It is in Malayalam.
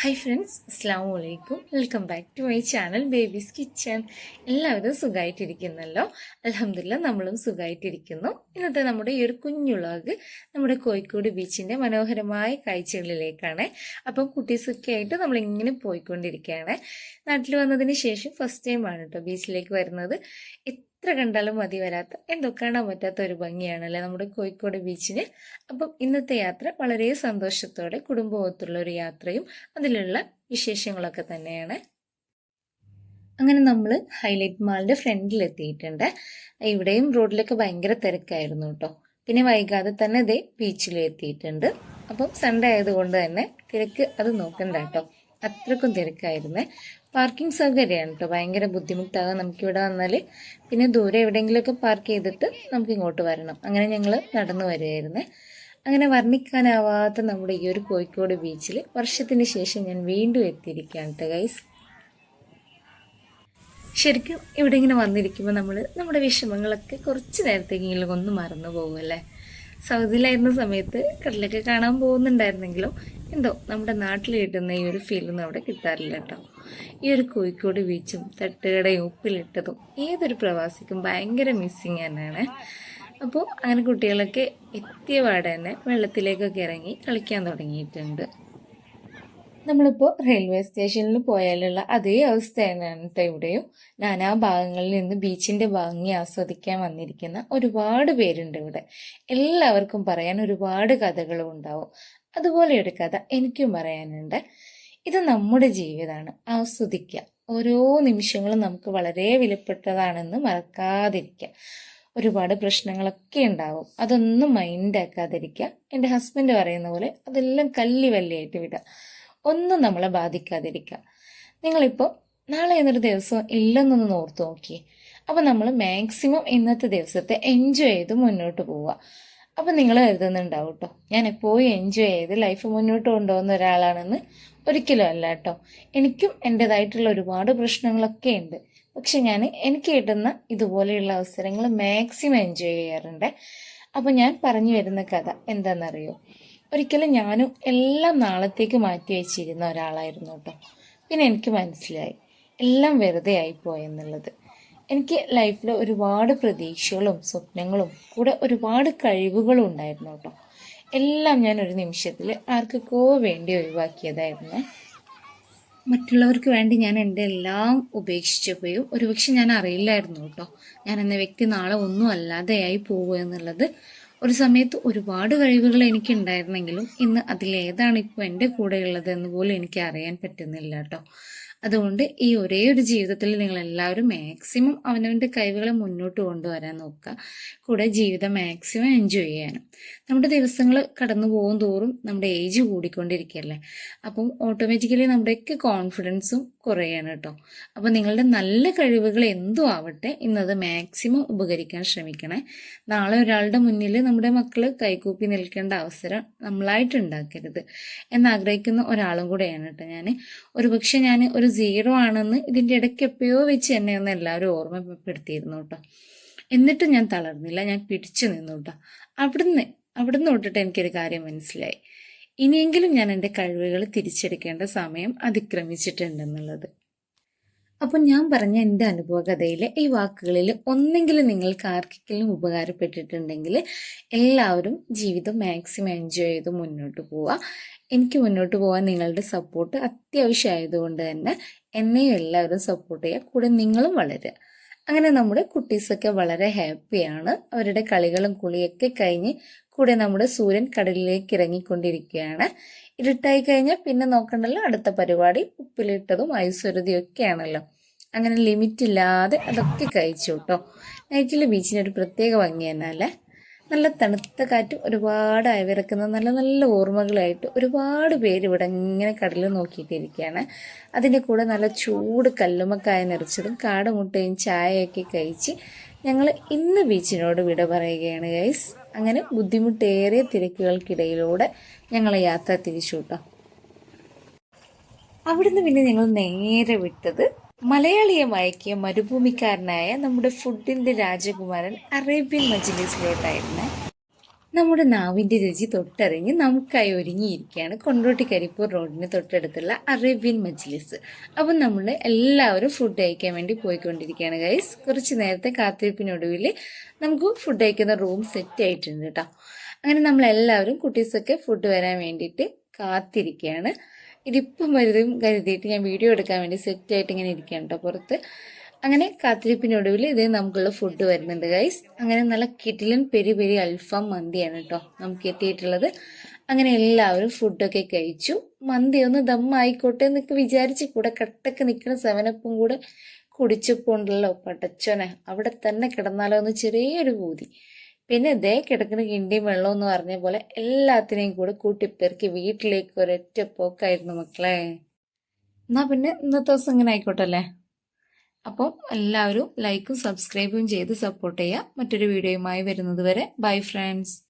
ഹായ് ഫ്രണ്ട്സ് അസ്സാം വലൈക്കും welcome back to my channel baby's kitchen എല്ലാവരും സുഖമായിട്ടിരിക്കുന്നല്ലോ അലഹമില്ല നമ്മളും സുഖമായിട്ടിരിക്കുന്നു ഇന്നത്തെ നമ്മുടെ ഈ ഒരു കുഞ്ഞുളാഗ് നമ്മുടെ കോഴിക്കോട് ബീച്ചിന്റെ മനോഹരമായ കാഴ്ചകളിലേക്കാണ്. അപ്പം കുട്ടീസൊക്കെ ആയിട്ട് നമ്മളിങ്ങനെ പോയിക്കൊണ്ടിരിക്കുകയാണ്. നാട്ടിൽ വന്നതിന് ശേഷം ഫസ്റ്റ് ടൈമാണ് കേട്ടോ ബീച്ചിലേക്ക് വരുന്നത്. എത്ര കണ്ടാലും മതി വരാത്ത എന്തോ കാണാൻ പറ്റാത്ത ഒരു ഭംഗിയാണല്ലേ നമ്മുടെ കോഴിക്കോട് ബീച്ചിന് അപ്പം ഇന്നത്തെ യാത്ര വളരെ സന്തോഷത്തോടെ കുടുംബമൊത്തുള്ള ഒരു യാത്രയും അതിലുള്ള വിശേഷങ്ങളൊക്കെ തന്നെയാണ്. അങ്ങനെ നമ്മൾ ഹൈലൈറ്റ് മാളിന്റെ ഫ്രണ്ടിൽ എത്തിയിട്ടുണ്ട്. ഇവിടെയും റോഡിലൊക്കെ ഭയങ്കര തിരക്കായിരുന്നു കേട്ടോ. പിന്നെ വൈകാതെ തന്നെ ഇതേ ബീച്ചിലും എത്തിയിട്ടുണ്ട്. അപ്പം സൺഡേ ആയതുകൊണ്ട് തന്നെ തിരക്ക് അത് നോക്കണ്ട കേട്ടോ. അത്രക്കും തിരക്കായിരുന്നേ. പാർക്കിംഗ് സൗകര്യമാണ് കേട്ടോ ഭയങ്കര ബുദ്ധിമുട്ടാകും നമുക്കിവിടെ വന്നാൽ പിന്നെ ദൂരെ എവിടെയെങ്കിലുമൊക്കെ പാർക്ക് ചെയ്തിട്ട് നമുക്ക് ഇങ്ങോട്ട് വരണം. അങ്ങനെ ഞങ്ങൾ നടന്നു വരികയായിരുന്നേ. അങ്ങനെ വർണിക്കാനാവാത്ത നമ്മുടെ ഈ ഒരു കോഴിക്കോട് ബീച്ചിൽ വർഷത്തിന് ശേഷം ഞാൻ വീണ്ടും എത്തിയിരിക്കുകയാണ് കേട്ടോ ഗൈസ് ശരിക്കും ഇവിടെ ഇങ്ങനെ വന്നിരിക്കുമ്പോൾ നമ്മൾ നമ്മുടെ വിഷമങ്ങളൊക്കെ കുറച്ച് നേരത്തേക്കെങ്കിലും ഒന്ന് മറന്നു പോകുമല്ലേ സൗദിയിലായിരുന്ന സമയത്ത് കടലൊക്കെ കാണാൻ പോകുന്നുണ്ടായിരുന്നെങ്കിലും എന്തോ നമ്മുടെ നാട്ടിൽ കിട്ടുന്ന ഈ ഒരു ഫീലൊന്നും അവിടെ കിട്ടാറില്ല കേട്ടോ. ഈ ഒരു കോഴിക്കോട് ബീച്ചും തട്ടുകടയും ഉപ്പിലിട്ടതും ഏതൊരു പ്രവാസിക്കും ഭയങ്കര മിസ്സിങ് തന്നെയാണ്. അപ്പോൾ അങ്ങനെ കുട്ടികളൊക്കെ എത്തിയ പാടെ തന്നെ വെള്ളത്തിലേക്കൊക്കെ ഇറങ്ങി കളിക്കാൻ തുടങ്ങിയിട്ടുണ്ട്. നമ്മളിപ്പോൾ റെയിൽവേ സ്റ്റേഷനിൽ പോയാലുള്ള അതേ അവസ്ഥ തന്നെയാണ് കേട്ടോ ഇവിടെയും. നാനാ ഭാഗങ്ങളിൽ നിന്ന് ബീച്ചിന്റെ ഭംഗി ആസ്വദിക്കാൻ വന്നിരിക്കുന്ന ഒരുപാട് പേരുണ്ട് ഇവിടെ. എല്ലാവർക്കും പറയാൻ ഒരുപാട് കഥകളും ഉണ്ടാവും. അതുപോലെ ഒരു കഥ എനിക്കും പറയാനുണ്ട്. ഇത് നമ്മുടെ ജീവിതമാണ്. ആസ്വദിക്കുക. ഓരോ നിമിഷങ്ങളും നമുക്ക് വളരെ വിലപ്പെട്ടതാണെന്ന് മറക്കാതിരിക്കുക. ഒരുപാട് പ്രശ്നങ്ങളൊക്കെ ഉണ്ടാവും. അതൊന്നും മൈൻഡാക്കാതിരിക്കുക എന്റെ ഹസ്ബൻഡ് പറയുന്ന പോലെ അതെല്ലാം കല്ലി വല്ലിയായിട്ട് വിടുക. ഒന്നും നമ്മളെ ബാധിക്കാതിരിക്കുക. നിങ്ങളിപ്പോൾ നാളെ എന്നൊരു ദിവസം ഇല്ലെന്നൊന്ന് ഓർത്ത് നോക്കിയേ. അപ്പം നമ്മൾ മാക്സിമം ഇന്നത്തെ ദിവസത്തെ എൻജോയ് ചെയ്ത് മുന്നോട്ട് പോവുക. അപ്പം നിങ്ങൾ കരുതുന്നുണ്ടാവും കേട്ടോ ഞാൻ എപ്പോഴും എൻജോയ് ചെയ്ത് ലൈഫ് മുന്നോട്ട് കൊണ്ടുപോകുന്ന ഒരാളാണെന്ന് ഒരിക്കലും അല്ല കേട്ടോ എനിക്കും എന്റെതായിട്ടുള്ള ഒരുപാട് പ്രശ്നങ്ങളൊക്കെ ഉണ്ട്. പക്ഷെ ഞാൻ എനിക്ക് കിട്ടുന്ന ഇതുപോലെയുള്ള അവസരങ്ങൾ മാക്സിമം എൻജോയ് ചെയ്യാറുണ്ട്. അപ്പോൾ ഞാൻ പറഞ്ഞു വരുന്ന കഥ എന്താണെന്നറിയോ ഒരിക്കലും ഞാനും എല്ലാം നാളത്തേക്ക് മാറ്റി വെച്ചിരുന്ന ഒരാളായിരുന്നു കേട്ടോ. പിന്നെ എനിക്ക് മനസ്സിലായി. എല്ലാം വെറുതെ ആയിപ്പോയെന്നുള്ളത് എനിക്ക് ലൈഫിൽ ഒരുപാട് പ്രതീക്ഷകളും സ്വപ്നങ്ങളും കൂടെ ഒരുപാട് കഴിവുകളും ഉണ്ടായിരുന്നു കേട്ടോ. എല്ലാം ഞാൻ ഒരു നിമിഷത്തിൽ ആർക്കൊക്കെ വേണ്ടി ഒഴിവാക്കിയതായിരുന്നു. മറ്റുള്ളവർക്ക് വേണ്ടി ഞാൻ എന്റെ എല്ലാം ഉപേക്ഷിച്ചപ്പോഴും ഒരുപക്ഷെ ഞാൻ അറിയില്ലായിരുന്നു കേട്ടോ. ഞാൻ എന്ന വ്യക്തി നാളെ ഒന്നും അല്ലാതെയായി പോകുക എന്നുള്ളത്. ഒരു സമയത്ത് ഒരുപാട് കഴിവുകൾ എനിക്ക് ഉണ്ടായിരുന്നെങ്കിലും ഇന്ന് അതിലേതാണ് ഇപ്പോൾ എന്റെ കൂടെ ഉള്ളത് എന്ന് പോലും എനിക്ക് അറിയാൻ പറ്റുന്നില്ല കേട്ടോ. അതുകൊണ്ട് ഈ ഒരേ ഒരു ജീവിതത്തിൽ നിങ്ങൾ എല്ലാവരും മാക്സിമം അവനവന്റെ കഴിവുകളെ മുന്നോട്ട് കൊണ്ടുവരാൻ നോക്കുക. കൂടെ ജീവിതം മാക്സിമം എൻജോയ് ചെയ്യാനും. നമ്മുടെ ദിവസങ്ങൾ കടന്നു പോകും തോറും നമ്മുടെ ഏജ് കൂടിക്കൊണ്ടിരിക്കുകയല്ലേ? അപ്പം ഓട്ടോമാറ്റിക്കലി നമ്മുടെയൊക്കെ കോൺഫിഡൻസും കുറയാണ് കേട്ടോ. അപ്പോൾ നിങ്ങളുടെ നല്ല കഴിവുകൾ എന്തും ആവട്ടെ ഇന്നത് മാക്സിമം ഉപകരിക്കാൻ ശ്രമിക്കണേ. നാളെ ഒരാളുടെ മുന്നിൽ നമ്മുടെ മക്കൾ കൈകൂപ്പി നിൽക്കേണ്ട അവസരം നമ്മളായിട്ട് ഉണ്ടാക്കരുത്. എന്നാഗ്രഹിക്കുന്ന ഒരാളും കൂടെയാണ് കേട്ടോ ഞാൻ ഒരുപക്ഷെ ഞാൻ ഒരു സീറോ ആണെന്ന് ഇതിന്റെ ഇടയ്ക്ക് എപ്പോഴോ വെച്ച് എന്നെ ഒന്ന് എല്ലാവരും ഓർമ്മപ്പെടുത്തിയിരുന്നു കേട്ടോ. എന്നിട്ടും ഞാൻ തളർന്നില്ല ഞാൻ പിടിച്ചു നിന്നു കേട്ടോ. അവിടുന്ന് അവിടുന്ന് തൊട്ടിട്ട് എനിക്കൊരു കാര്യം മനസ്സിലായി. ഇനിയെങ്കിലും ഞാൻ എന്റെ കഴിവുകൾ തിരിച്ചെടുക്കേണ്ട സമയം അതിക്രമിച്ചിട്ടുണ്ടെന്നുള്ളത്. അപ്പം ഞാൻ പറഞ്ഞ എന്റെ അനുഭവകഥയിലെ ഈ വാക്കുകളിൽ ഒന്നെങ്കിലും നിങ്ങൾക്ക് ആർക്കെങ്കിലും ഉപകാരപ്പെട്ടിട്ടുണ്ടെങ്കിൽ എല്ലാവരും ജീവിതം മാക്സിമം എൻജോയ് ചെയ്ത് മുന്നോട്ട് പോവുക. എനിക്ക് മുന്നോട്ട് പോകാൻ നിങ്ങളുടെ സപ്പോർട്ട് അത്യാവശ്യമായതുകൊണ്ട് തന്നെ എന്നെയും എല്ലാവരും സപ്പോർട്ട് ചെയ്യുക കൂടെ നിങ്ങളും വളരുക. അങ്ങനെ നമ്മുടെ കുട്ടീസൊക്കെ വളരെ ഹാപ്പിയാണ് അവരുടെ കളികളും കുളിയൊക്കെ കഴിഞ്ഞ് കൂടെ നമ്മുടെ സൂര്യൻ കടലിലേക്ക് ഇറങ്ങിക്കൊണ്ടിരിക്കുകയാണ്. ഇരുട്ടായി കഴിഞ്ഞാൽ പിന്നെ നോക്കണ്ടല്ലോ അടുത്ത പരിപാടി ഉപ്പിലിട്ടതും ഐശ്വര്യതയും ഒക്കെയാണല്ലോ അങ്ങനെ ലിമിറ്റ് ഇല്ലാതെ അതൊക്കെ കഴിച്ചു കേട്ടോ ബീച്ചിന് ഒരു പ്രത്യേക ഭംഗി തന്നെയല്ലേ? നല്ല തണുത്ത കാറ്റും ഒരുപാട് അയവിറക്കുന്ന നല്ല നല്ല ഓർമ്മകളായിട്ട് ഒരുപാട് പേര് ഇവിടെ ഇങ്ങനെ കടലിൽ നോക്കിയിട്ടിരിക്കുകയാണ്. അതിന്റെ കൂടെ നല്ല ചൂട് കല്ലുമക്കായ നിറച്ചതും കാടുമുട്ടയും ചായയൊക്കെ കഴിച്ച് ഞങ്ങൾ ഇന്ന് ബീച്ചിനോട് വിട പറയുകയാണ് ഗൈസ് അങ്ങനെ ബുദ്ധിമുട്ടേറിയ തിരക്കുകൾക്കിടയിലൂടെ ഞങ്ങൾ യാത്ര തിരിച്ചു കേട്ടോ അവിടുന്ന് പിന്നെ ഞങ്ങൾ നേരെ വിട്ടത് മലയാളിയെ മയക്കിയ മരുഭൂമിക്കാരനായ നമ്മുടെ ഫുഡിന്റെ രാജകുമാരൻ അറേബ്യൻ മജ്ലിസിലോട്ടായിരുന്നു നമ്മുടെ നാവിന്റെ രുചി തൊട്ടറിഞ്ഞ് നമുക്കായി ഒരുങ്ങിയിരിക്കുകയാണ് കൊണ്ടോട്ടി കരിപ്പൂർ റോഡിന് തൊട്ടടുത്തുള്ള അറേബ്യൻ മജ്ലിസ്. അപ്പം നമ്മൾ എല്ലാവരും ഫുഡ് അയക്കാൻ വേണ്ടി പോയിക്കൊണ്ടിരിക്കുകയാണ് ഗൈസ് കുറച്ച് നേരത്തെ കാത്തിരിപ്പിനൊടുവിൽ നമുക്ക് ഫുഡ് അയക്കുന്ന റൂം സെറ്റ് ആയിട്ടുണ്ട് കേട്ടോ അങ്ങനെ നമ്മളെല്ലാവരും കുട്ടീസൊക്കെ ഫുഡ് വരാൻ വേണ്ടിയിട്ട് കാത്തിരിക്കുകയാണ്. ഇതിപ്പം വരുതും കരുതിയിട്ട് ഞാൻ വീഡിയോ എടുക്കാൻ വേണ്ടി സെറ്റായിട്ട് ഇങ്ങനെ ഇരിക്കുകയാണ് കേട്ടോ പുറത്ത്. അങ്ങനെ കാത്തിരിപ്പിനൊടുവിൽ ഇത് നമുക്കുള്ള ഫുഡ് വരുന്നുണ്ട് ഗൈസ് അങ്ങനെ നല്ല കിടിലൻ പെരി പെരി അൽഫാം മന്തിയാണ് കേട്ടോ നമുക്ക് എത്തിയിട്ടുള്ളത്. അങ്ങനെ എല്ലാവരും ഫുഡൊക്കെ കഴിച്ചു. മന്തി ഒന്ന് ദം ദമ്മായിക്കോട്ടെ എന്നൊക്കെ വിചാരിച്ച് കൂടെ കട്ടക്ക് നിൽക്കുന്ന സെവനപ്പും കൂടെ കുടിച്ചപ്പോൾ ഉണ്ടല്ലോ പടച്ചോനെ. അവിടെ തന്നെ കിടന്നാലോ എന്ന് ചെറിയൊരു പൂതി. പിന്നെ ഇതേ കിടക്കുന്ന കിണ്ടിയും വെള്ളം എന്ന് പറഞ്ഞ പോലെ എല്ലാത്തിനെയും കൂടെ കൂട്ടിപ്പെറുക്കി വീട്ടിലേക്ക് ഒരൊറ്റ പോക്കായിരുന്നു മക്കളെ. എന്നാ പിന്നെ ഇന്നത്തെ ദിവസം ഇങ്ങനെ ആയിക്കോട്ടെ അല്ലേ അപ്പോൾ എല്ലാവരും ലൈക്കും സബ്സ്ക്രൈബും ചെയ്ത് സപ്പോർട്ട് ചെയ്യുക. മറ്റൊരു വീഡിയോയുമായി വരുന്നത് വരെ. Bye friends